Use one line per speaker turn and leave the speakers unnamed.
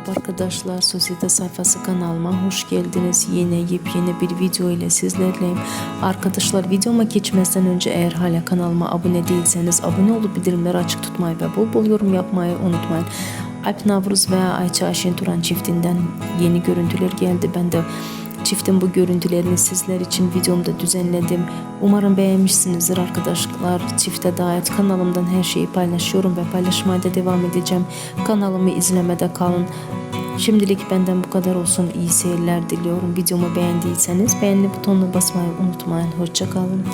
Merhaba arkadaşlar, Sosyete Sayfası kanalıma hoş geldiniz. Yine yepyeni bir video ile sizlerleyim. Arkadaşlar videoma geçmezden önce eğer hala kanalıma abone değilseniz abone olup bildirimleri açık tutmayı ve bol bol yorum yapmayı unutmayın. Alp Navruz ve Ayça Ayşen Turan çiftinden yeni görüntüler geldi. Ben de Çiftin bu görüntülerini sizler için videomda düzenledim. Umarım beğenmişsinizdir arkadaşlar. Çifte dair kanalımdan her şeyi paylaşıyorum ve paylaşmaya da devam edeceğim. Kanalımı izlemede kalın. Şimdilik benden bu kadar olsun. İyi seyirler diliyorum. Videomu beğendiyseniz beğeni butonuna basmayı unutmayın. Hoşçakalın.